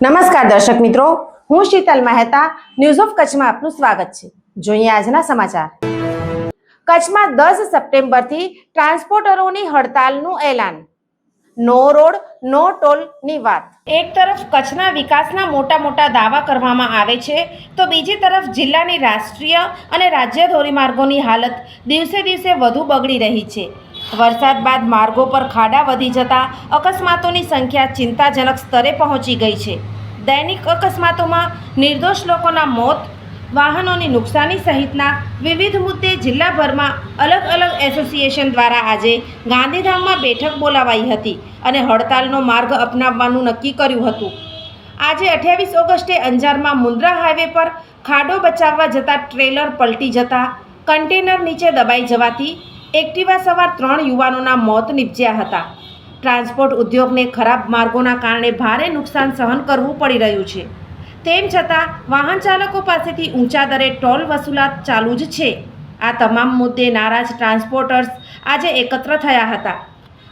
નમસ્કાર દર્શક મિત્રો, હું શીતલ મહેતા ન્યૂઝ ઓફ કચ્છમાં આપનું સ્વાગત છે. જોઈએ આજના સમાચાર. કચ્છમાં દસ સપ્ટેમ્બરથી ટ્રાન્સપોર્ટરોની હડતાલનું એલાન. નો રોડ, નો ટોલની વાત. એક તરફ કચ્છના વિકાસના મોટા મોટા દાવા કરવામાં આવે છે, તો બીજી તરફ જિલ્લાની રાષ્ટ્રીય અને રાજ્ય ધોરીમાર્ગોની હાલત દિવસે દિવસે વધુ બગડી રહી છે. વરસાદ બાદ માર્ગો પર ખાડા વધી જતા અકસ્માતોની સંખ્યા ચિંતાજનક સ્તરે પહોંચી ગઈ છે. દૈનિક અકસ્માતોમાં નિર્દોષ લોકોના મોત, વાહનોની નુકસાની સહિતના વિવિધ મુદ્દે જિલ્લાભરમાં અલગ અલગ એસોસિએશન દ્વારા આજે ગાંધીધામમાં બેઠક બોલાવાઈ હતી અને હડતાલનો માર્ગ અપનાવવાનું નક્કી કર્યું હતું. આજે અઠ્યાવીસ ઓગસ્ટે અંજારમાં મુન્દ્રા હાઈવે પર ખાડો બચાવવા જતા ટ્રેલર પલટી જતા કન્ટેનર નીચે દબાઈ જવાથી એક્ટિવા સવાર ત્રણ યુવાનોના મોત નીપજ્યા હતા. ટ્રાન્સપોર્ટ ઉદ્યોગને ખરાબ માર્ગોના કારણે ભારે નુકસાન સહન કરવું પડી રહ્યું છે. તેમ છતાં, વાહન ચાલકો પાસેથી ઊંચા દરે ટોલ વસૂલાત ચાલુ જ છે. આ તમામ મુદ્દે નારાજ ટ્રાન્સપોર્ટર્સ આજે એકત્ર થયા હતા.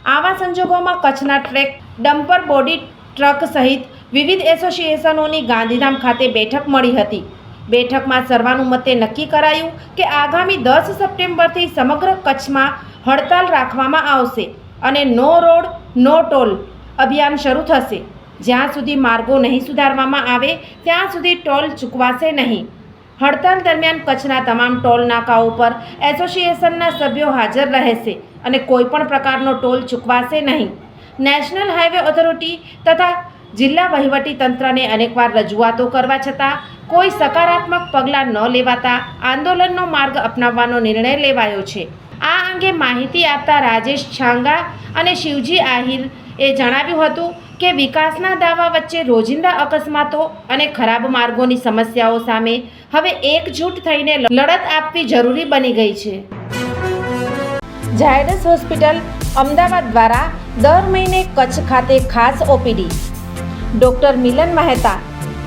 આવા સંજોગોમાં કચ્છના ટ્રેક, ડમ્પર, બોડી ટ્રક સહિત વિવિધ એસોસિએશનોની ગાંધીધામ ખાતે બેઠક મળી હતી. બેઠકમાં સર્વાનુમતે નક્કી કરાયું કે આગામી દસ સપ્ટેમ્બરથી સમગ્ર કચ્છમાં હડતાલ રાખવામાં આવશે અને નો રોડ, નો ટોલ અભિયાન શરૂ થશે. જ્યાં સુધી માર્ગો નહીં સુધારવામાં આવે, ત્યાં સુધી ટોલ ચૂકવાશે નહીં. હડતાલ દરમિયાન કચ્છના તમામ ટોલ નાકાઓ પર એસોસિએશનના સભ્યો હાજર રહેશે અને કોઈપણ પ્રકારનો ટોલ ચૂકવાશે નહીં. નેશનલ હાઈવે ઓથોરિટી તથા જિલ્લા વહીવટી તંત્રને અનેકવાર રજૂઆતો કરવા છતાં કોઈ સકારાત્મક પગલાં ન લેવાતા આંદોલનનો માર્ગ અપનાવવાનો નિર્ણય લેવાયો છે. આ અંગે માહિતી આપતા રાજેશ છાંગા અને શિવજી આહિર એ જણાવ્યું હતું કે વિકાસના દાવા વચ્ચે રોજિંદા અકસ્માતો અને ખરાબ માર્ગોની સમસ્યાઓ સામે હવે એકજૂટ થઈને લડત આપવી જરૂરી બની ગઈ છે. ઝાયડસ હોસ્પિટલ અમદાવાદ દ્વારા દર મહિને કચ્છ ખાતે ખાસ OPD. Doctor Milan Mehta